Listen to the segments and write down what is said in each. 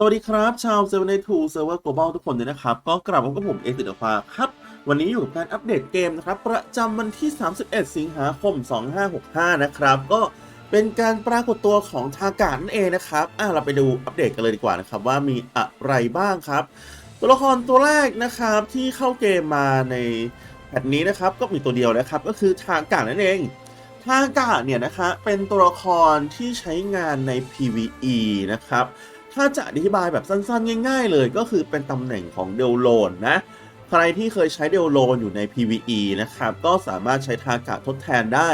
สวัสดีครับ ชาวเซเว่นทูเซิร์ฟเวอร์ global ทุกคนเลยนะครับ ก็กลับมาพบกับผมเอสิเดฟ้าครับ วันนี้อยู่กับการอัปเดตเกมนะครับ ประจำวันที่ 31 สิงหาคม 2565 นะครับ ก็เป็นการปรากฏตัวของทากานั่นเองนะครับ อะเราไปดูอัปเดตกันเลยดีกว่านะครับ ว่ามีอะไรบ้างครับ ตัวละครตัวแรกนะครับที่เข้าเกมมาในแพทนี้นะครับ ก็มีตัวเดียวนะครับ ก็คือทากานั่นเองทากาเนี่ยนะคะเป็นตัวละครที่ใช้งานใน PVE นะครับ ถ้าจะอธิบายแบบสั้นๆ ง่าย ๆ เลยก็คือเป็นตำแหน่งของเดลโลนนะ ใครที่เคยใช้เดลโลนอยู่ใน PVE นะครับ ก็สามารถใช้ทากะทดแทนได้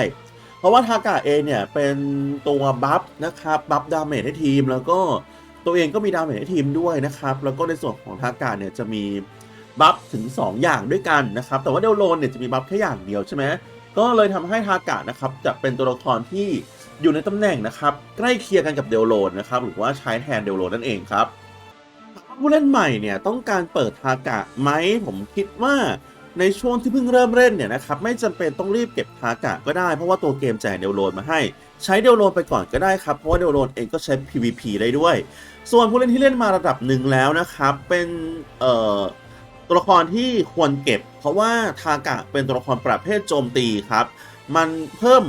เพราะว่าทากะเองเนี่ย เป็นตัวบัฟนะครับ บัฟดาเมจให้ทีม แล้วก็ตัวเองก็มีดาเมจให้ทีมด้วยนะครับ แล้วก็ในส่วนของทากะเนี่ยจะมีบัฟถึง 2 อย่างด้วยกันนะครับ แต่ว่าเดลโลนเนี่ยจะมีบัฟแค่อย่างเดียวใช่ไหมก็เลยทำให้ทากะนะครับจะเป็นตัวละครที่ อยู่ในตำแหน่งนะครับ ใกล้เคียงกันกับเดลโลนนะครับ หรือว่าใช้แทนเดลโลนนั่นเองครับผู้เล่นใหม่เนี่ยต้องการเปิดทากะไหมผมคิดว่าในช่วงที่เพิ่งเริ่มเล่นเนี่ยนะครับไม่จำเป็นต้องรีบเก็บทากะก็ได้เพราะว่าตัวเกมแจกเดลโลนมาให้ ใช้เดลโลนไปก่อนก็ได้ครับเพราะว่าเดลโลนเองก็ใช้ PVP ได้ด้วย ส่วนผู้เล่นที่เล่นมาระดับหนึ่งแล้วนะครับ เป็นเอ่อตัวละครที่ควรเก็บ เพราะว่าทากะเป็นตัวละครประเภทโจมตีครับ มันเพิ่ม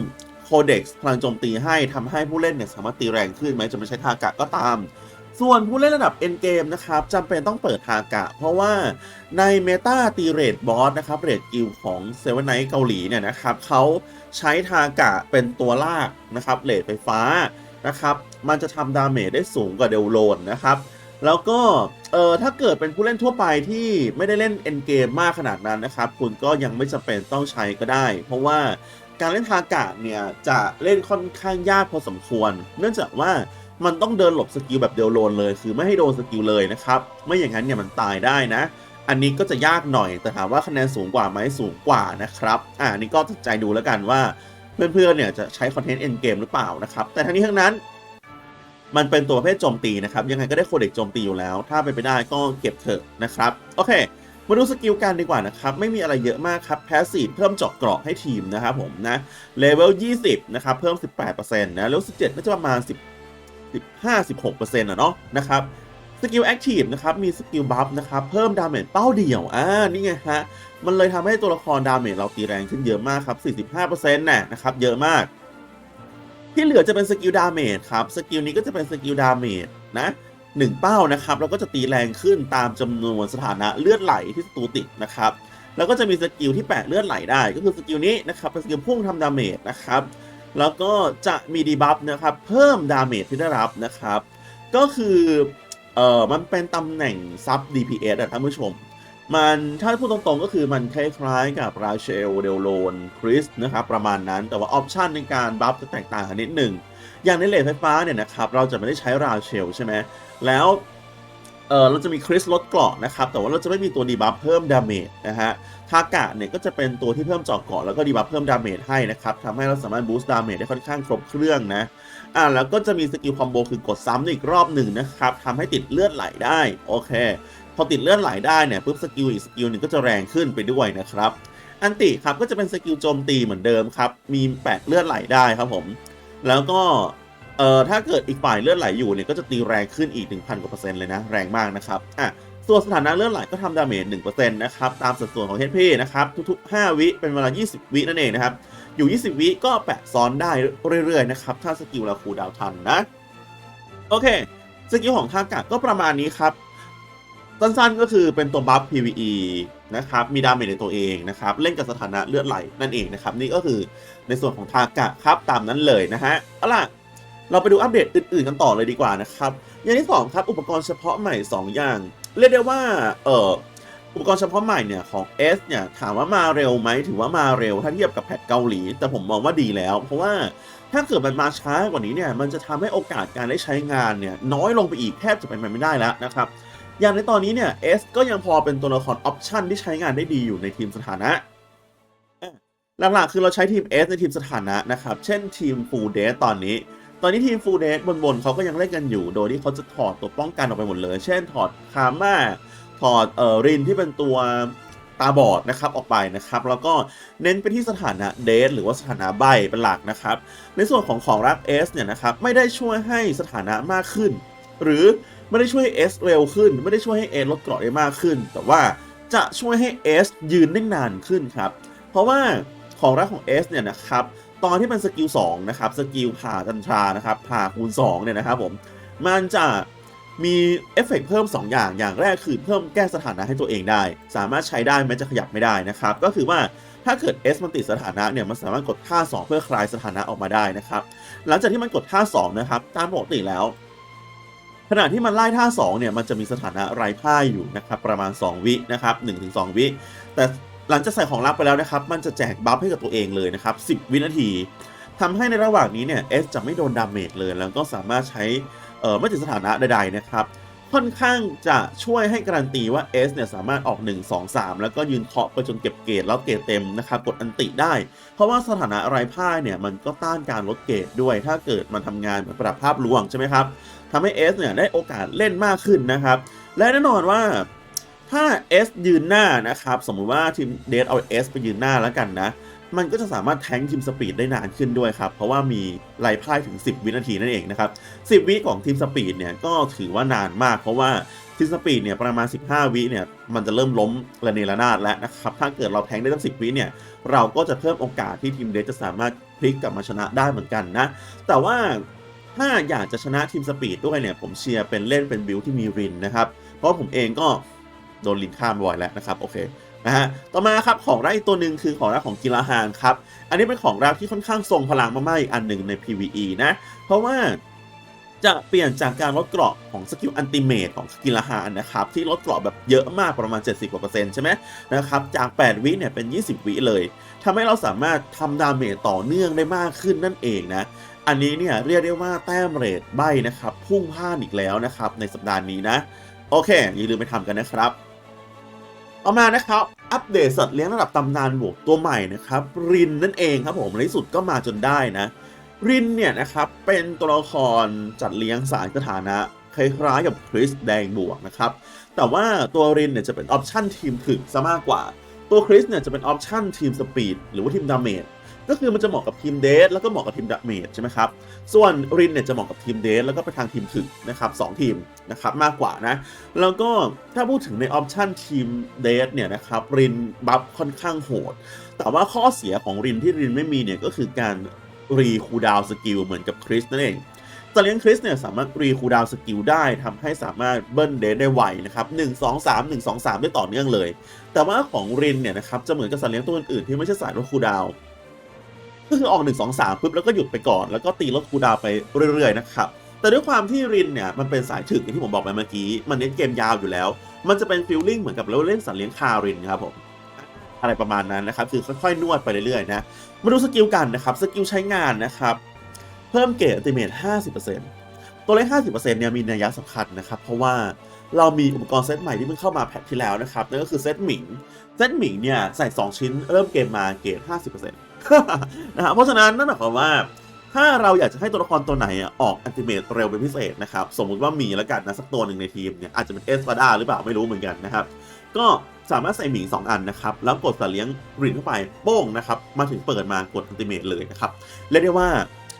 โคเด็กซ์พลังโจมตีให้ทำให้ผู้เล่นเนี่ยสามารถตีแรงขึ้นแม้จะไม่ใช่ทากะก็ตาม ส่วนผู้เล่นระดับเอ็นเกมนะครับจำเป็นต้องเปิดทากะ เพราะว่าในเมตาตีเรดบอสนะครับเรดกิลของเซเว่นไนท์เกาหลีเนี่ยนะครับเขาใช้ทากะเป็นตัวลากนะครับเรดไฟฟ้านะครับมันจะทำดาเมจได้สูงกว่าเดลโลนนะครับแล้วก็เออถ้าเกิดเป็นผู้เล่นทั่วไปที่ไม่ได้เล่นเอ็นเกมมากขนาดนั้นนะครับ คุณก็ยังไม่จำเป็นต้องใช้ก็ได้ เพราะว่า การเล่นทากะเนี่ยจะเล่นค่อนข้างยากพอสมควร เนื่องจากว่ามันต้องเดินหลบสกิลแบบเดลโลนเลย คือไม่ให้โดนสกิลเลยนะครับ ไม่อย่างนั้นเนี่ยมันตายได้นะ อันนี้ก็จะยากหน่อย แต่ถามว่าคะแนนสูงกว่าไหมสูงกว่านะครับ อ่านี่ก็ตัดใจดูแล้วกันว่าเพื่อนๆเนี่ยจะใช้คอนเทนต์เอ็นเกมหรือเปล่านะครับ แต่ทั้งนี้ทั้งนั้น มันเป็นตัวประเพศโจมตีนะครับ ยังไงก็ได้โคเด็กโจมตีอยู่แล้ว ถ้าไปนไปได้ก็เก็บเถอะนะครับ โอเค มาดูสกิลกันดีกว่านะครับ ไม่มีอะไรเยอะมากครับ แพสซีฟเพิ่มเจาะเกราะให้ทีมนะครับผมนะเลเวล 20 นะครับ เพิ่ม 18%นะเลเว17 น่าจะประมาณ 10 15 16%อะเนาะนะครับสกิลแอคทีฟนะครับ มีสกิลบัฟนะครับ เพิ่มดาเมจเป้าเดี่ยว อ่า นี่ไงฮะ มันเลยทำให้ตัวละครดาเมจเราตีแรงขึ้นเยอะมากครับ 45%น่ะนะครับ เยอะมาก ที่เหลือจะเป็นสกิลดาเมจครับ สกิลนี้ก็จะเป็นสกิลดาเมจนะ หนึ่งเป้านะครับแล้วก็จะตีแรงขึ้นตามจำนวนสถานะเลือดไหลที่ศัตรูติดนะครับแล้วก็จะมีสกิลที่แปะเลือดไหลได้ ก็คือสกิลนี้นะครับเป็นสกิลพุ่งทำดาเมจนะครับแล้วก็จะมีดีบัฟนะครับเพิ่มดาเมจที่ได้รับนะครับ ก็คือเอ่อมันเป็นตำแหน่งซับ DPS อะท่านผู้ชม มันถ้าพูดตรงๆก็คือมันคล้ายๆกับราเชลเดลโลนคริสนะครับประมาณนั้นแต่ว่าออปชันในการบัฟจะแตกต่างกันนิดหนึ่งอย่างในเลทไฟฟ้าเนี่ยนะครับเราจะไม่ได้ใช้ราเชลใช่ไหม แล้วเออเราจะมีคริสลดเกราะนะครับ แต่ว่าเราจะไม่มีตัวดีบัฟเพิ่มดาเมจนะฮะทากะเนี่ยก็จะเป็นตัวที่เพิ่มเจาะเกราะแล้วก็ดีบัฟเพิ่มดาเมจให้นะครับทำให้เราสามารถบูสต์ดาเมจได้ค่อนข้างครบเครื่องนะอ่าแล้วก็จะมีสกิลคอมโบคือกดซ้ำอีกรอบหนึ่งนะครับทำให้ติดเลือดไหลได้โอเค พอติดเลือดไหลได้เนี่ยปุ๊บสกิลอีกสกิลหนึ่งก็จะแรงขึ้นไปด้วยนะครับ อันติครับก็จะเป็นสกิลโจมตีเหมือนเดิมครับมีแปดเลือดไหลได้ครับผม แล้วก็ เอ่อถ้าเกิดอีกฝ่ายเลือดไหลอยู่เนี่ยก็จะตีแรงขึ้นอีก 1,000 กว่าเปอร์เซ็นต์เลยนะ แรงมากนะครับอะส่วนสถานะเลือดไหลก็ทำดาเมจ1%นะครับ ตามสัดส่วนของเฮดพีนะครับ ทุกๆ 5 วิเป็นเวลา 20 วินั่นเองนะครับ อยู่ 20 วิก็แปะซ้อนได้เรื่อยๆ นะครับ ถ้าสกิลเราคูดาวทันนะ โอเค สกิลของทากะก็ประมาณนี้ครับ สั้นๆก็คือเป็นตัวบัฟ PVE นะครับ มีดาเมจในตัวเองนะครับ เล่นกับสถานะเลือดไหลนั่นเองนะครับ นี่ก็คือในส่วนของทากะครับตามนั้นเลยนะฮะเอาล่ะ เราไปดูอัปเดตอื่นๆกันต่อเลยดีกว่านะครับ อย่างที่สองครับอุปกรณ์เฉพาะใหม่ 2 อย่าง เรียกได้ว่าเอ่ออุปกรณ์เฉพาะใหม่เนี่ยของ S เนี่ยถามว่ามาเร็วไหมถือว่ามาเร็วถ้าเทียบกับแพทเกาหลี แต่ผมมองว่าดีแล้ว เพราะว่าถ้าเกิดมันมาช้ากว่านี้เนี่ยมันจะทำให้โอกาสการได้ใช้งานเนี่ยน้อยลงไปอีกแทบจะเป็นไปไม่ได้แล้วนะครับอย่างในตอนนี้เนี่ย S ก็ยังพอเป็นตัวละครออปชันที่ใช้งานได้ดีอยู่ในทีมสถานะหลักๆคือเราใช้ทีม S ในทีมสถานะนะครับ เช่นทีม Full d a y ตอนนี้ อนนี้ทีม Full d a y บนๆเขาก็ยังเล่นกันอยู่ โดยที่เขาจะถอดตัวป้องกันออกไปหมดเลย เช่น ถอดคาม่า ถอดเอ่อรินที่เป็นตัวตาบอดนะครับออกไปนะครับ แล้วก็เน้นไปที่สถานะเดทหรือว่าสถานะใบเป็นหลักนะครับ ในส่วนของของรัก S เนี่ยนะครับไม่ได้ช่วยให้สถานะมากขึ้น หรือไม่ได้ช่วยให้ S เร็วขึ้น ไม่ได้ช่วยให้ S ลดเกราะได้มากขึ้น แต่ว่าจะช่วยให้ S ยืนได้นานขึ้นครับ เพราะว่าของรักของ S เนี่ยนะครับ ตอนที่เป็นสกิล2นะครับสกิลผ่าจันทรานะครับผ่าคูณ2เนี่ยนะครับผมมันจะมีเอฟเฟกต์เพิ่ม 2 อย่าง อย่างแรกคือเพิ่มแก้สถานะให้ตัวเองได้ สามารถใช้ได้แม้จะขยับไม่ได้นะครับ ก็คือว่าถ้าเกิด S มันติดสถานะเนี่ย มันสามารถกดท่า 2 เพื่อคลายสถานะออกมาได้นะครับ หลังจากที่มันกดท่า 2 นะครับ ตามปกติแล้ว ขณะที่มันไล่ท่า 2 เนี่ย มันจะมีสถานะไร้พ่ายอยู่นะครับ ประมาณ 2 วินะครับ1-2 วิ แต่ หลังจากใส่ของลับไปแล้วนะครับ มันจะแจกบัฟให้กับตัวเองเลยนะครับ 10 วินาทีทำให้ในระหว่างนี้เนี่ย S จะไม่โดนดาเมจเลย แล้วก็สามารถใช้เอ่อไม่ติดสถานะใดๆนะครับค่อนข้างจะช่วยให้การันตีว่า S เนี่ยสามารถออก 1 2 3 แล้วก็ยืนเคาะไปจนเก็บเกรดแล้วเกรดเต็มนะครับกดอันติได้ เพราะว่าสถานะไร้พ่ายเนี่ยมันก็ต้านการลดเกรดด้วย ถ้าเกิดมันทำงานเหมือนประดับภาพลวงใช่ไหมครับทำให้ S เนี่ยได้โอกาสเล่นมากขึ้นนะครับ และแน่นอนว่า ถ้า S ยืนหน้านะครับ สมมุติว่าทีมเดทเอา S ไปยืนหน้าแล้วกันนะ มันก็จะสามารถแทงทีมสปีดได้นานขึ้นด้วยครับ เพราะว่ามีไล่พ่ายถึง 10 วินาทีนั่นเองนะครับ 10 วิของทีมสปีดเนี่ยก็ถือว่านานมาก เพราะว่าทีมสปีดเนี่ยประมาณ 15 วิเนี่ยมันจะเริ่มล้มระเนระนาดแล้วนะครับ ถ้าเกิดเราแทงได้ตั้ง 10 วิเนี่ยเราก็จะเพิ่มโอกาสที่ทีมเดทจะสามารถพลิกกลับมาชนะได้เหมือนกันนะ แต่ว่าถ้าอยากจะชนะทีมสปีดด้วยเนี่ยผมเชียร์เป็นเล่นเป็นบิลที่มีรินนะครับ เพราะผมเองก็ โดนลินข้ามบ่อยแล้วนะครับโอเคนะฮะต่อมาครับของรักอีกตัวหนึ่งคือของรักของกิลาฮานครับอันนี้เป็นของรักที่ค่อนข้างทรงพลังมากๆอีกอันหนึ่งใน PVE นะเพราะว่าจะเปลี่ยนจากการลดเกราะของสกิลอันติเมตของกิลาฮานนะครับที่ลดเกราะแบบเยอะมากประมาณ 70กว่าเปอร์เซ็นต์ใช่ไหมนะครับจาก 8 วิเนี่ยเป็น 20 วิเลยทำให้เราสามารถทำดาเมจต่อเนื่องได้มากขึ้นนั่นเองนะอันนี้เนี่ยเรียกได้ว่าแต้มเรทใบนะครับพุ่งพล่านอีกแล้วนะครับในสัปดาห์นี้นะโอเคอย่าลืมไปทำกันนะครับ ต่อมานะครับ อัปเดตสัตว์เลี้ยงระดับตำนานบวกตัวใหม่นะครับ รินนั่นเองครับผมในที่สุดก็มาจนได้นะ รินเนี่ยนะครับเป็นตัวละครจัดเลี้ยงสายสถานะคล้ายๆกับคริสแดงบวกนะครับ แต่ว่าตัวรินเนี่ยจะเป็นออปชั่นทีมถึกซะมากกว่า ตัวคริสเนี่ยจะเป็นออปชั่นทีมสปีดหรือว่าทีมดาเมจ ก็คือมันจะเหมาะกับทีมเดทแล้วก็เหมาะกับทีมดาเมจใช่ไหมครับ ส่วนรินเนี่ยจะเหมาะกับทีมเดทแล้วก็ไปทางทีมถึกนะครับสองทีมนะครับมากกว่านะ แล้วก็ถ้าพูดถึงในออปชันทีมเดทเนี่ยนะครับรินบัฟค่อนข้างโหด แต่ว่าข้อเสียของรินที่รินไม่มีเนี่ยก็คือการรีคูดาวสกิลเหมือนกับคริสนั่นเองจะเลี้ยงคริสเนี่ยสามารถรีคูดาวสกิลได้ทำให้สามารถเบิ้ลเดทได้ไวนะครับ1 2 3 1 2 3ได้ต่อเนื่องเลย แต่ว่าของรินเนี่ยนะครับจะเหมือนกับสัตว์เลี้ยงตัวอื่นๆที่ไม่ใช่สายลดคูดาว ก็คือออก1 2 3ปุ๊บแล้วก็หยุดไปก่อน แล้วก็ตีลดคูดาวไปเรื่อยๆนะครับแต่ด้วยความที่รินเนี่ยมันเป็นสายถึกอย่างที่ผมบอกไปเมื่อกี้ มันเน้นเกมยาวอยู่แล้ว มันจะเป็นฟิลลิ่งเหมือนกับเราเล่นสัตว์เลี้ยงคารินครับผมอะไรประมาณนั้นนะครับคือค่อยๆนวดไปเรื่อยๆนะมาดูสกิลกันนะครับสกิลใช้งานนะครับเพิ่มเกรดอัติเมท50%ตัวเลข 50%เนี่ยมีนัยะสำคัญนะครับเพราะว่าเรามีอุปกรณ์เซตใหม่ที่เพิ่งเข้ามาแพทที่แล้วนะครับนั่นก็คือเซตหมิงเซตหมิงเนี่ยใส่ 2 ชิ้นเริ่มเกมมาเกรด50% นะครับเพราะฉะนั้นนั่นหมายความว่า ถ้าเราอยากจะให้ตัวละครตัวไหนอะออกอัลติเมทเร็วเป็นพิเศษนะครับ สมมุติว่ามีแล้วกันนะสักตัวหนึ่งในทีมเนี่ยอาจจะเป็นเอสปาดาหรือเปล่าไม่รู้เหมือนกันนะครับ ก็สามารถใส่หมิง2อันนะครับ แล้วกดสัตว์เลี้ยงรินเข้าไปโป้งนะครับ มาถึงเปิดมากดอัลติเมทเลยนะครับเรียกได้ว่า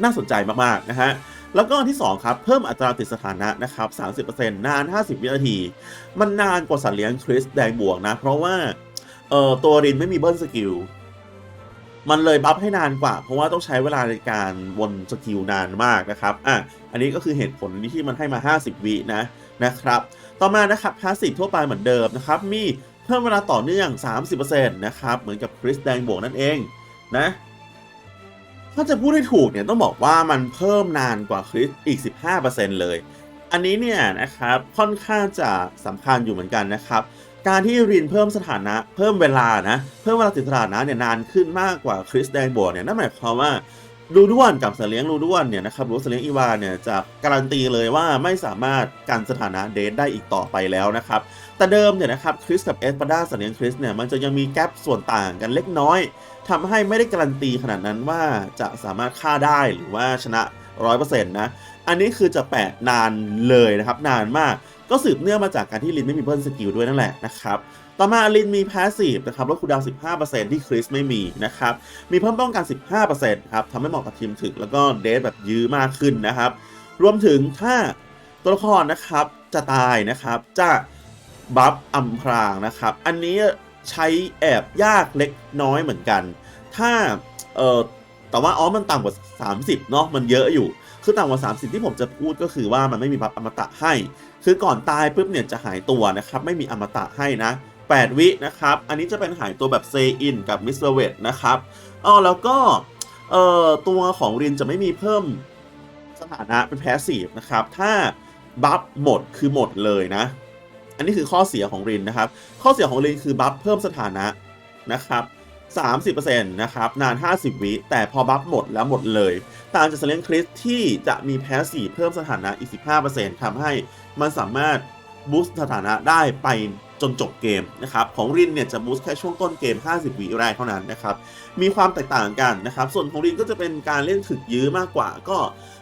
น่าสนใจมากๆนะฮะแล้วก็อันที่ 2 ครับ เพิ่มอัตราติดสถานะนะครับ30%นาน 50 วินาที มันนานกว่าสัตว์เลี้ยงคริสแดงบวกนะ เพราะว่าเอ่อตัวรินไม่มีเบิร์นสกิล มันเลยบัฟให้นานกว่า เพราะว่าต้องใช้เวลาในการวนสกิลนานมากนะครับอะอันนี้ก็คือเหตุผลที่มันให้มา 50 วินะนะครับ ต่อมานะครับพาสซีฟทั่วไปเหมือนเดิมนะครับ มีเพิ่มเวลาต่อเนื่อง 30%นะครับ เหมือนกับคริสแดงบวกนั่นเองนะถ้าจะพูดให้ถูกเนี่ยต้องบอกว่ามันเพิ่มนานกว่าคริสอีก 15%เลย อันนี้เนี่ยนะครับค่อนข้างจะสำคัญอยู่เหมือนกันนะครับ ที่รินเพิ่มสถานะ เพิ่มเวลานะ เพิ่มเวลาติดสถานะเนี่ยนานขึ้นมากกว่าคริสแดงบวกเนี่ยนั่นหมายความว่าลูด้วนกับเสเลี้ยงลูด้วนเนี่ยนะครับหรือว่าสัตว์เลี้ยงอีวาเนี่ยจะการันตีเลยว่าไม่สามารถกันสถานะเดทได้อีกต่อไปแล้วนะครับแต่เดิมเนี่ยนะครับคริสกับเอสปาดาสเลี้ยงคริสเนี่ยมันจะยังมีแกลบส่วนต่างกันเล็กน้อยทำให้ไม่ได้การันตีขนาดนั้นว่าจะสามารถฆ่าได้หรือว่าชนะ100%นะอันนี้คือจะแปะนานเลยนะครับนานมาก ก็สืบเนื่องมาจากการที่ลินไม่มีเพิ่มสกิลด้วยนั่นแหละนะครับต่อมาลินมีพาสซีฟนะครับลดคูลดาวน์15%ที่คริสไม่มีนะครับ มีเพิ่มป้องกัน 15%ครับทำให้เหมาะกับทีมถึก แล้วก็เดทแบบยื้อมากขึ้นนะครับ รวมถึงถ้าตัวละครนะครับจะตายนะครับจะบัฟอำพรางนะครับ อันนี้ใช้แอบยากเล็กน้อยเหมือนกัน ถ้าเออแต่ว่าอ๋อมันต่ำกว่า 30เนาะมันเยอะอยู่ คือต่ำกว่า 30 ที่ผมจะพูดก็คือว่ามันไม่มีบัฟอมตะให้ คือก่อนตายปุ๊บเนี่ยจะหายตัวนะครับไม่มีอมตะให้นะ 8 วินะครับ อันนี้จะเป็นหายตัวแบบเซอินกับมิสเวตนะครับอ๋อแล้วก็เอ่อตัวของรินจะไม่มีเพิ่มสถานะเป็นแพสซีฟนะครับ ถ้าบัฟหมดคือหมดเลยนะ อันนี้คือข้อเสียของรินนะครับ ข้อเสียของรินคือบัฟเพิ่มสถานะนะครับ30%นะครับนาน 50 วิ แต่พอบัฟหมดแล้วหมดเลย ตางจากสเลนคริสที่จะมีแพสซีฟเพิ่มสถานะอีก 15%ทำให้ มันสามารถบูสต์สถานะได้ไปจนจบเกมนะครับของรินเนี่ยจะบูสต์แค่ช่วงต้นเกม 50 วิแรกเท่านั้นนะครับมีความแตกต่างกันนะครับส่วนของรินก็จะเป็นการเล่นถึกยื้อมากกว่า ก็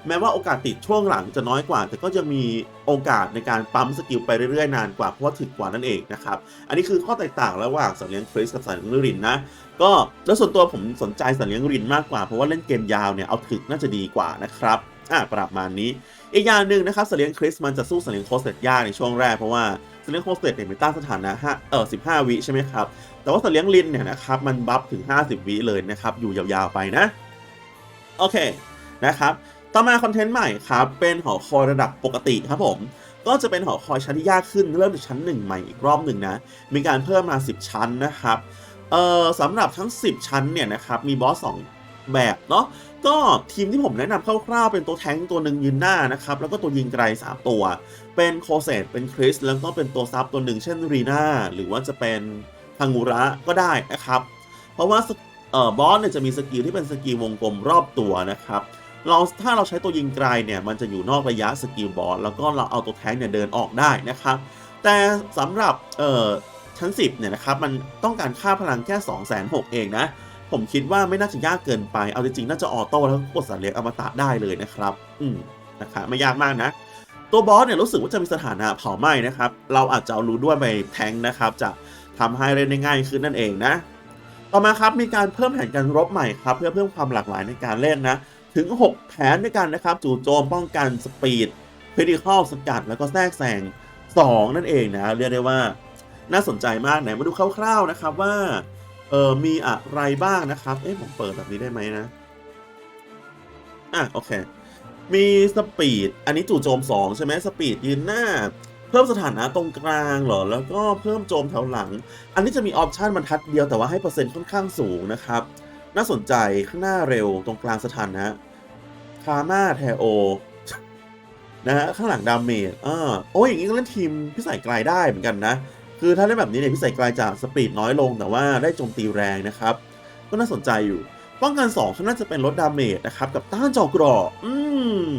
แม้ว่าโอกาสติดช่วงหลังจะน้อยกว่า แต่ก็จะมีโอกาสในการปั๊มสกิลไปเรื่อยๆนานกว่าเพราะว่าถึกกว่านั่นเองนะครับอันนี้คือข้อแตกต่างระหว่างสัตว์เลี้ยงคริสกับสัตว์เลี้ยงรินนะก็แล้วส่วนตัวผมสนใจสัตว์เลี้ยงรินมากกว่าเพราะว่าเล่นเกมยาวเนี่ยเอาถึกน่าจะดีกว่านะครับอะประมาณนี้ อีกอย่างหนึ่งนะครับสเลียงคริสมันจะสู้สเลียงโคสเตยากในช่วงแรกเพราะว่าสเลียงโคสเตเนี่ยมีต้านสถานะห้าเออ15 วิใช่ไหมครับ แต่ว่าสเลียงลินเนี่ยนะครับมันบัฟถึง 50 วิเลยนะครับอยู่ยาวๆไปนะ โอเคนะครับต่อมาคอนเทนต์ใหม่ครับเป็นหอคอยระดับปกติครับผมก็จะเป็นหอคอยชั้นที่ยากขึ้นเริ่มจากชั้น 1 ใหม่อีกรอบหนึ่งนะ มีการเพิ่มมา 10 ชั้นนะครับเอ่อสำหรับทั้ง 10 ชั้นเนี่ยนะครับมีบอส 2 แบบเนาะก็ทีมที่ผมแนะนำคร่าวๆเป็นตัวแทงตัวหนึ่งยืนหน้านะครับ แล้วก็ตัวยิงไกล 3 ตัว เป็นโคเซตเป็นคริส แล้วก็เป็นตัวซับตัวหนึ่งเช่นรีนาหรือว่าจะเป็นทังูระก็ได้นะครับ เพราะว่าเอ่อบอสเนี่ยจะมีสกิลที่เป็นสกิลวงกลมรอบตัวนะครับเราถ้าเราใช้ตัวยิงไกลเนี่ยมันจะอยู่นอกระยะสกิลบอสแล้วก็เราเอาตัวแทงเนี่ยเดินออกได้นะครับ แต่สำหรับเอ่อชั้น 10เนี่ยนะครับมันต้องการค่าพลังแค่ 2 6 0 0 0เองนะ ผมคิดว่าไม่น่าจะยากเกินไป เอาจริงๆ น่าจะออโต้แล้วก็กดสัตว์เลี้ยงอมตะได้เลยนะครับ อืมนะครับไม่ยากมากนะ ตัวบอสเนี่ยรู้สึกว่าจะมีสถานะเผาไหม้นะครับ เราอาจจะเอารู้ด้วยไปแทงนะครับ จะทำให้เล่นได้ง่ายขึ้นนั่นเองนะ ต่อมาครับมีการเพิ่มแผนการรบใหม่ครับ เพื่อเพิ่มความหลากหลายในการเล่นนะ ถึง 6 แผนด้วยกันนะครับจู่โจมป้องกันสปีดคริติคอลสกัดแล้วก็แทรกแซง2นั่นเองนะเรียกได้ว่าน่าสนใจมากไหนมาดูคร่าวๆนะครับว่า เออมีอะไรบ้างนะครับ เอ๊ะผมเปิดแบบนี้ได้ไหมนะ อะโอเค มีสปีด อันนี้จู่โจม 2 ใช่ไหมสปีดยืนหน้า เพิ่มสถานะตรงกลางเหรอ แล้วก็เพิ่มโจมแถวหลัง อันนี้จะมีออปชันบรรทัดเดียวแต่ว่าให้เปอร์เซ็นต์ค่อนข้างสูงนะครับ น่าสนใจข้างหน้าเร็วตรงกลางสถานะคาม่าแทโอนะฮะข้างหลังดาเมจอ่าโอ้ยอย่างนี้ก็เล่นทีมพิสัยไกลได้เหมือนกันนะ คือถ้าเล่นแบบนี้เนี่ยพิสัยไกลจะสปีดน้อยลง แต่ว่าได้โจมตีแรงนะครับ ก็น่าสนใจอยู่ ป้องกัน2ข้าน่าจะเป็นลดดาเมจนะครับ กับต้านจอกรออืม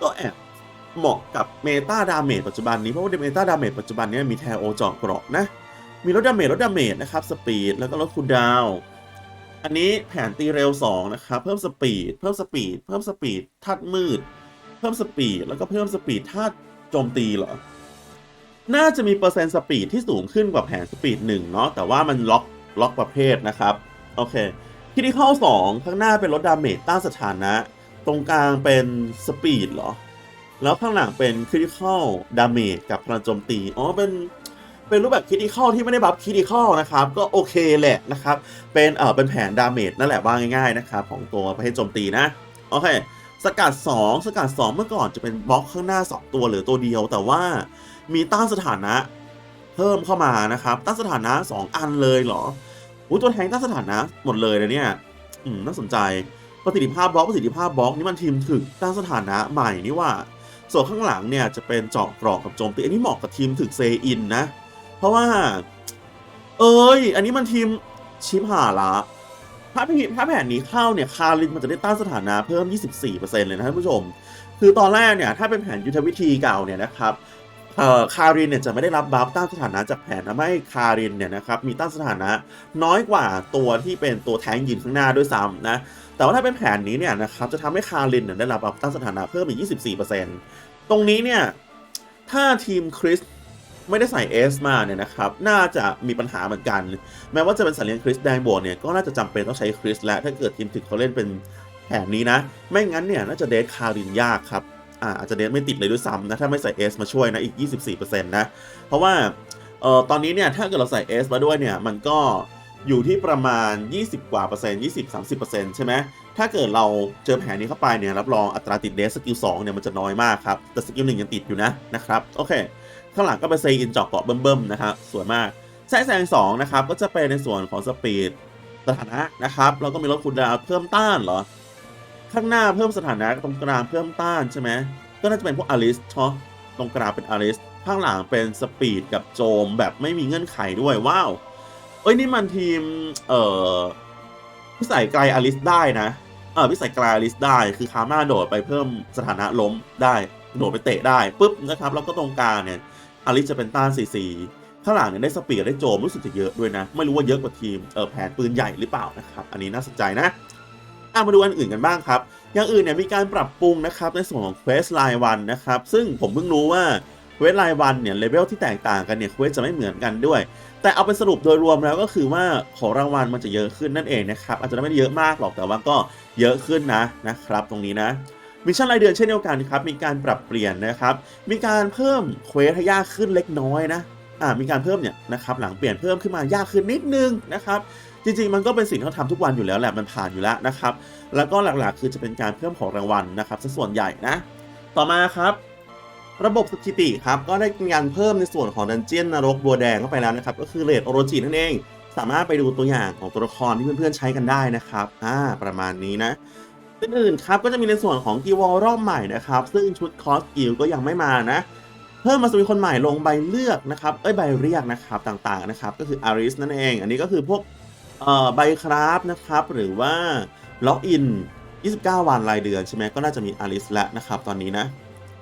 ก็แอบเหมาะกับเมตาดาเมจปัจจุบันนี้ เพราะว่าเมตาดาเมจปัจจุบันนี้มีแทโอเจาะกราะนะ มีลดดาเมจลดดาเมจนะครับสปีดแล้วก็ลดคูลดาวอันนี้แผนตีเร็ว 2 นะครับเพิ่มสปีดเพิ่มสปีดเพิ่มสปีดธาตุมืด เพิ่มสปีดแล้วก็เพิ่มสปีดธาตุโจมตีเหรอ น่าจะมีเปอร์เซ็นต์สปีดที่สูงขึ้นกว่าแผนสปีดหนึ่งเนาะแต่ว่ามันล็อกล็อกประเภทนะครับ โอเคคิดที่เข้า2ข้างหน้าเป็นลดดาเมจต้านสถานะ ตรงกลางเป็นสปีดเหรอ แล้วข้างหลังเป็นคริติคอลดาเมจกับพลังโจมตีอ๋อเป็นเป็นรูปแบบคริติคอลที่ไม่ได้บัฟคริติคอลนะครับ ก็โอเคแหละนะครับ เป็นเออเป็นแผนดาเมจนั่นแหละว่าง่ายๆนะครับของตัวประเภทโจมตีนะโอเคสกัด 2 สกัด 2 เมื่อก่อนจะเป็นบล็อกข้างหน้า 2 ตัวหรือตัวเดียวแต่ว่า มีต้านสถานะเพิ่มเข้ามานะครับ ต้านสถานะ 2 อันเลยเหรออู้ตัวแทงต้านสถานะหมดเลยนะเนี่ย อืมน่าสนใจ ประสิทธิภาพบล็อกประสิทธิภาพบล็อกนี่มันทีมถึกตั้งสถานะใหม่นี่ว่า ส่วนข้างหลังเนี่ยจะเป็นเจาะกรอกกับโจมตีอันนี้เหมาะกับทีมถึกเซอินนะ เพราะว่า เอ้ย อันนี้มันทีมชิปหาละถ้าแผนถ้าแผนนี้เข้าเนี่ยคารินมันจะได้ตั้งสถานะเพิ่ม 24%เลยนะท่านผู้ชม คือตอนแรกเนี่ยถ้าเป็นแผนยุทธวิธีเก่าเนี่ยนะครับ คารินเนี่ยจะไม่ได้รับบัฟต้านสถานะจากแผนทำให้คารินเนี่ยนะครับมีต้านสถานะน้อยกว่าตัวที่เป็นตัวแทงยืนข้างหน้าด้วยซ้ำนะแต่ว่าถ้าเป็นแผนนี้เนี่ยนะครับจะทำให้คารินเนี่ยได้รับบัฟต้านสถานะเพิ่มอีก 24%ตรงนี้เนี่ยถ้าทีมคริสไม่ได้ใส่เอสมาเนี่ยนะครับ น่าจะมีปัญหาเหมือนกัน แม้ว่าจะเป็นสัญญาณคริสแดงโบวกเนี่ย ก็น่าจะจำเป็นต้องใช้คริสและถ้าเกิดทีมถึงเขาเล่นเป็นแผนนี้นะ ไม่งั้นเนี่ย น่าจะเดทคารินยากครับ อาจจะเดสไม่ติดเลยด้วยซ้ำนะ ถ้าไม่ใส่ S มาช่วยนะ อีก 24%นะ เพราะว่าเอ่อตอนนี้เนี่ยถ้าเกิดเราใส่ S มาด้วยเนี่ย มันก็อยู่ที่ประมาณ 20 กว่าเปอร์เซ็นต์20-30%ใช่ไหมถ้าเกิดเราเจอแผนนี้เข้าไปเนี่ยรับรองอัตราติดเดสสกิล2เนี่ยมันจะน้อยมากครับ แต่สกิล1ยังติดอยู่นะนะครับโอเค ข้างหลังก็เป็นเซอินจอกเกาะเบิ่มๆนะครับสวยมากแซงแซงสองนะครับก็จะเป็นในส่วนของสปีดสถานะนะครับแล้วก็มีรถคูลดาวเพิ่มต้านเหรอ ข้างหน้าเพิ่มสถานะตรงกลางเพิ่มต้านใช่ไหมก็น่าจะเป็นพวกอลิสเนาะตรงกลางเป็นอลิสข้างหลังเป็นสปีดกับโจมแบบไม่มีเงื่อนไขด้วยว้าวเอ้ยนี่มันทีมเอ่อพิสัยไกลอลิสได้นะเออพิสัยไกลอลิสได้คือคาม่าโดดไปเพิ่มสถานะล้มได้โดดไปเตะได้ปุ๊บนะครับแล้วก็ตรงกลางเนี่ยอลิสจะเป็นต้าน4 4ข้างหลังเนี่ยได้สปีดได้โจมรู้สึกจะเยอะด้วยนะ ไม่รู้ว่าเยอะกว่าทีมเออแผนปืนใหญ่หรือเปล่านะครับ อันนี้น่าสนใจนะ อะมาดูอันอื่นกันบ้างครับ อย่างอื่นเนี่ยมีการปรับปรุงนะครับในส่วนของเควสไลน์วันนะครับ ซึ่งผมเพิ่งรู้ว่าเควสไลน์วันเนี่ยเลเวลที่แตกต่างกันเนี่ยเควสจะไม่เหมือนกันด้วย แต่เอาไปสรุปโดยรวมแล้วก็คือว่าของรางวัลมันจะเยอะขึ้นนั่นเองนะครับอาจจะไม่ได้เยอะมากหรอกแต่ว่าก็เยอะขึ้นนะนะครับ ตรงนี้นะมิชชั่นรายเดือนเช่นเดียวกันครับมีการปรับเปลี่ยนนะครับ มีการเพิ่มเควสให้ยากขึ้นเล็กน้อยนะอ่ามีการเพิ่มเนี่ยนะครับหลังเปลี่ยนเพิ่มขึ้นมายากขึ้นนิดนึงนะครับ จริงๆ มันก็เป็นสิ่งที่เขาทำทุกวันอยู่แล้วแหละมันผ่านอยู่แล้วนะครับ แล้วก็หลักๆ คือจะเป็นการเพิ่มของรางวัลนะครับซะส่วนใหญ่นะ ต่อมาครับ ระบบสถิติครับก็ได้มีการเพิ่มในส่วนของดันเจียนนรกบัวแดงเข้าไปแล้วนะครับ ก็คือเลดโอโรจินั่นเอง สามารถไปดูตัวอย่างของตัวละครที่เพื่อนๆใช้กันได้นะครับอ่าประมาณนี้นะอื่นๆครับก็จะมีในส่วนของกิวอลรอบใหม่นะครับ ซึ่งชุดคอสกิลก็ยังไม่มานะ เพิ่มมาสมีคนใหม่ลงใบเลือกนะครับเอ้ยใบเรียกนะครับต่างๆนะครับ ก็คืออาริสนั่นเอง อันนี้ก็คือพวก เอ่อใบคราฟนะครับ หรือว่าล็อกอิน 29 วันรายเดือนใช่ไหมก็น่าจะมีอาริสแล้วนะครับตอนนี้นะ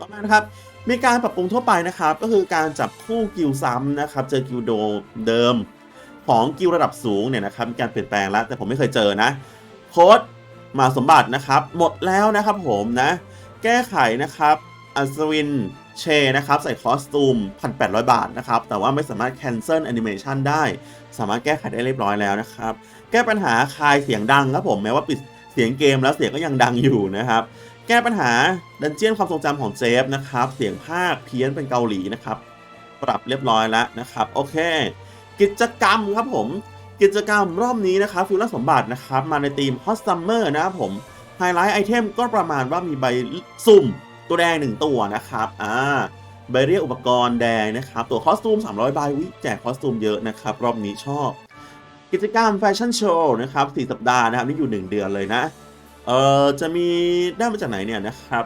ต่อมานะครับ มีการปรับปรุงทั่วไปนะครับ ก็คือการจับคู่กิลซ้ำนะครับ เจอกิลโดเดิมของกิลระดับสูงเนี่ยนะครับมีการเปลี่ยนแปลงแล้ว แต่ผมไม่เคยเจอนะโค้ดมาสมบัตินะครับ หมดแล้วนะครับผมนะ แก้ไขนะครับอัศวินเชนะครับ ใส่คอสตูม 1,800 บาทนะครับ แต่ว่าไม่สามารถ cancel animation ได้ สามารถแก้ไขได้เรียบร้อยแล้วนะครับ แก้ปัญหาคลายเสียงดังครับผมแม้ว่าปิดเสียงเกมแล้วเสียงก็ยังดังอยู่นะครับ แก้ปัญหาดันเจียนความทรงจำของเจฟนะครับ เสียงภาคเพี้ยนเป็นเกาหลีนะครับ ปรับเรียบร้อยแล้วนะครับ โอเค กิจกรรมครับผม กิจกรรมรอบนี้นะครับฟิลล์สมบัตินะครับ มาในทีม Hot Summer นะครับผมไฮไลท์ไอเทมก็ประมาณว่ามีใบสุ่มตัวแดงหนึ่งตัวนะครับ อ่า ใบเรียกอุปกรณ์แดงนะครับ ตัวคอสตูม 300 ใบวิแจกคอสตูมเยอะนะครับ รอบนี้ชอบ กิจกรรมแฟชั่นโชว์นะครับ4สัปดาห์นะครับ นี่อยู่ 1 เดือนเลยนะ เอ่อ จะมีได้มาจากไหนเนี่ยนะครับ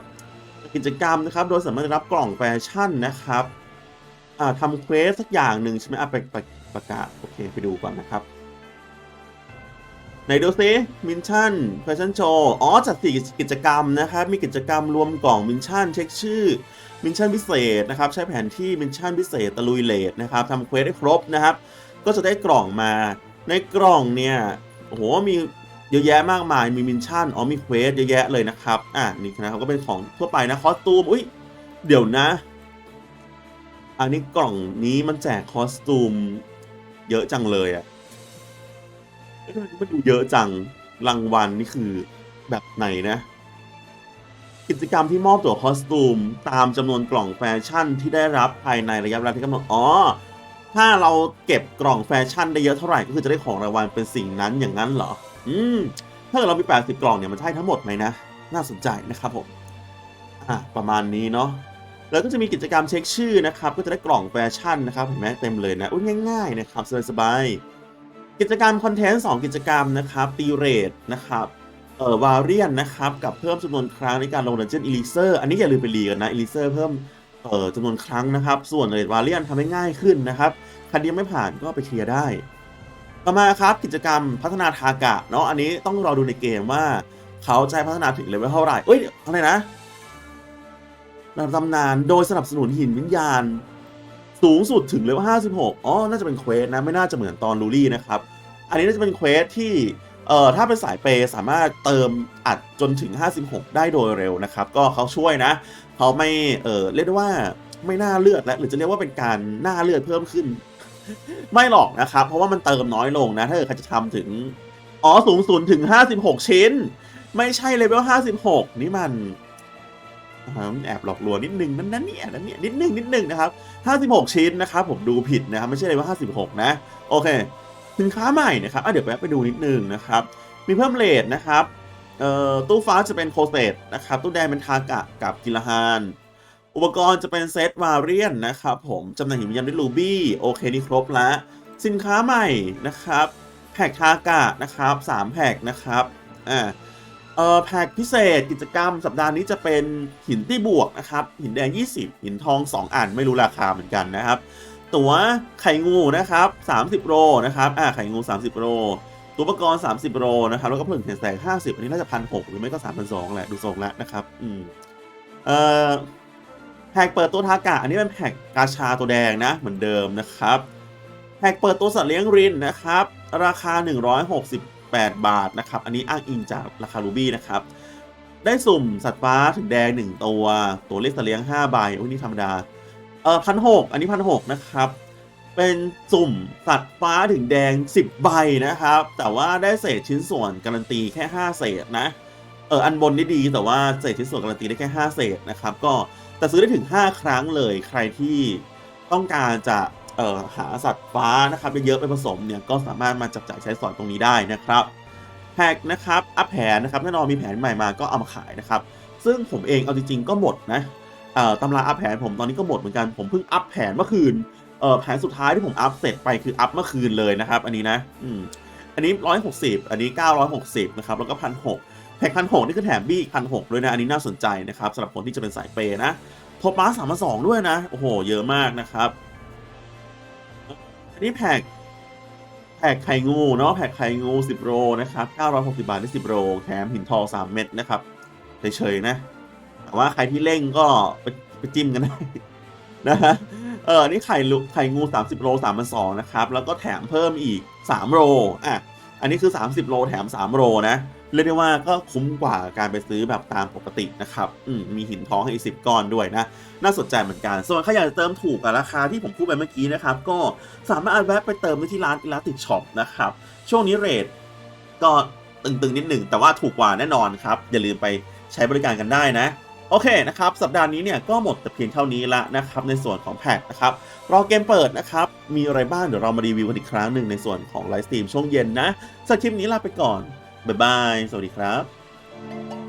กิจกรรมนะครับ โดยสามารถรับกล่องแฟชั่นนะครับ อ่าทำเควสสักอย่างหนึ่งใช่ไหมอะไปประกาศ โอเค ไปดูก่อนนะครับ ไหนดูซิมินชั่นแฟชั่นโชว์อ๋อจัดสี่กิจกรรมนะครับ มีกิจกรรมรวมกล่องมินชั่นเช็คชื่อมินชั่นพิเศษนะครับ ใช้แผนที่มินชั่นพิเศษตะลุยเลดนะครับทำเควสให้ครบนะครับ ก็จะได้กล่องมา ในกล่องเนี่ยโอ้โหมีเยอะแยะมากมายมีมินชั่นอ๋อมีเควสเยอะแยะเลยนะครับอะนี่นะครับก็เป็นของทั่วไปนะคอสตูมอุ้ยเดี๋ยวนะ อันนี้กล่องนี้มันแจกคอสตูม เยอะจังเลยอะ มันดูเยอะจังรางวัลนี่คือแบบไหนนะ กิจกรรมที่มอบตั๋วคอสตูม ตามจำนวนกล่องแฟชั่นที่ได้รับภายในระยะเวลาที่กำหนดอ๋อถ้าเราเก็บกล่องแฟชั่นได้เยอะเท่าไหร่ก็คือจะได้ของรางวัลเป็นสิ่งนั้นอย่างนั้นเหรอ อืม ถ้าเกิดเรามี 80 กล่องเนี่ยมันใช่ทั้งหมดไหมนะ น่าสนใจนะครับผม อะประมาณนี้เนาะ แล้วก็จะมีกิจกรรมเช็คชื่อนะครับ ก็จะได้กล่องแฟชั่นนะครับเห็นไหมเต็มเลยนะ อุ้ยง่ายๆนะครับสบายๆ กิจกรรมคอนเทนต์2กิจกรรมนะครับตีเรทนะครับเอ่อวาเรียนนะครับกับเพิ่มจำนวนครั้งในการลงดันเจียนอีลิเซอร์อันนี้อย่าลืมไปรีกันนะอีลิเซอร์เพิ่มเอ่อจำนวนครั้งนะครับ ส่วนเรทวาเรียนทำให้ง่ายขึ้นนะครับใครยังไม่ผ่านก็ไปเคลียร์ได้ ต่อมาครับกิจกรรมพัฒนาทากะเนาะอันนี้ต้องรอดูในเกมว่าเขาจะให้พัฒนาถึงเลเวลเท่าไหร่เอ้ยอะไรนะระดับตำนานโดยสนับสนุนหินวิญญาณ สูงสุดถึงเลเวล56 อ๋อ น่าจะเป็นเควสนะ ไม่น่าจะเหมือนตอนลูรี่นะครับ อันนี้น่าจะเป็นเควสที่ เอ่อ ถ้าเป็นสายเปย์สามารถเติมอัดจนถึง 56 ได้โดยเร็วนะครับ ก็เขาช่วยนะ เขาไม่ เอ่อ เรียกได้ว่าไม่น่าเลือดแล้วหรือจะเรียกว่าเป็นการหน้าเลือดเพิ่มขึ้น ไม่หรอกนะครับ เพราะว่ามันเติมน้อยลงนะ ถ้าเกิดใครจะทำถึง อ๋อ สูงสุดถึง 56 ชิ้น ไม่ใช่เลเวล56 นี่มัน แอบหลอกลวงนิดนึงนั่นนั่นเนี่ยนั่นเนี่ยนิดนึงนิดนึงนะครับ56 ชิ้นนะครับผมดูผิดนะครับไม่ใช่เลยว่า 56 นะ โอเค สินค้าใหม่นะครับเดี๋ยวไปไปดูนิดนึงนะครับ มีเพิ่มเลทนะครับตู้ฟ้าจะเป็นโคเซตนะครับตู้แดงเป็นทากะกับกิลฮานอุปกรณ์จะเป็นเซตวาเรียนนะครับผมจำหน่ายหินยำด้วยรูบี้โอเคนี่ครบแล้วสินค้าใหม่นะครับแพ็กทากะนะครับ3แพ็กนะครับอ่า เอ่อแพ็กพิเศษกิจกรรมสัปดาห์นี้จะเป็นหินตี้บวกนะครับ หินแดง 20 หินทอง 2อันไม่รู้ราคาเหมือนกันนะครับ ตั๋วไข่งูนะครับ 30 โลนะครับอ่าไข่งู 30 โลตัวอุปกรณ์ 30 โลนะครับ แล้วก็ผลึกเศษแสก50 อันนี้น่าจะพันหหรือไม่ก็3 2 0 0แหละ ดูทรงแล้วนะครับอืมเอ่อแพ็กเปิดตัวทากะอันนี้เป็นแพ็กกาชาตัวแดงนะ เหมือนเดิมนะครับแพ็กเปิดตัวสัตว์เลี้ยงรินนะครับ ราคา 8 บาทนะครับ อันนี้อ้างอิงจากราคารูบี้นะครับ ได้สุ่มสัตว์ฟ้าถึงแดง 1 ตัว ตัวเลขสเลี้ยง5ใบโอ้ยนี่ธรรมดา เออพันหกอันนี้พันหกนะครับ เป็นสุ่มสัตว์ฟ้าถึงแดง 10 ใบนะครับ แต่ว่าได้เศษชิ้นส่วนการันตีแค่ 5 เศษนะ เอออันบนนี่ดีแต่ว่าเศษชิ้นส่วนการันตีได้แค่ 5 เศษนะครับ ก็แต่ซื้อได้ถึง 5 ครั้งเลย ใครที่ต้องการจะ อ่อหาสัตว์ฟ้านะครับเยอะๆไปผสมเนี่ยก็สามารถมาจับจ่ายใช้สอยตรงนี้ได้นะครับแพ็กนะครับอัพแผนนะครับแน่นอนมีแผนใหม่มาก็เอามาขายนะครับ ซึ่งผมเองเอาจริงๆก็หมดนะเอ่อตำราอัพแผนผมตอนนี้ก็หมดเหมือนกันผมเพิ่งอัพแผนเมื่อคืนเอ่อแผนสุดท้ายที่ผมอัพเสร็จไปคืออัพเมื่อคืนเลยนะครับ อันนี้นะอืมอันนี้ 160 อันนี้ 960 นะครับ แล้วก็พันหกแพ็คพันหกนี่คือแถมบี้พันหด้วยนะ อันนี้น่าสนใจนะครับสำหรับคนที่จะเป็นสายเปย์นะ โทปาสามมาสองด้วยนะ โอ้โห เยอะมากนะครับ นนี้แพ็คแพ็คไข่งูเนาะแพ็คไข่งู 10 โลนะครับ 960 บาทได้10 โลแถมหินทอง 3 เม็ดนะครับเฉยๆนะแต่ว่าใครที่เร่งก็ไปไปจิ้มกันได้นะฮะเออนี่ไข่ลุไข่งู 30 โล3มันสองนะครับ แล้วก็แถมเพิ่มอีก 3 โลอะอันนี้คือ 30 โลแถม 3 โลนะ เรียกได้ว่าก็คุ้มกว่าการไปซื้อแบบตามปกตินะครับอมมีหินทองให้อีก10ก้อนด้วยนะ น่าสนใจเหมือนกัน ส่วนใครอยากจะเติมถูกกับราคาที่ผมพูดไปเมื่อกี้นะครับ ก็สามารถแวะไปเติมได้ที่ร้าน Elastic Shop นะครับ ช่วงนี้เรทก็ตึงๆนิดหนึ่งแต่ว่าถูกกว่าแน่นอนครับ อย่าลืมไปใช้บริการกันได้นะโอเคนะครับ สัปดาห์นี้เนี่ยก็หมดแต่เพียงเท่านี้ละนะครับในส่วนของแพ็คนะครับรอเกมเปิดนะครับ มีอะไรบ้างเดี๋ยวเรามารีวิวกันอีกครั้งหนึ่งในส่วนของไลฟ์สตรีมช่วงเย็นนะสำหรับคลิปนี้ลาไปก่อน บ๊ายบาย สวัสดีครับ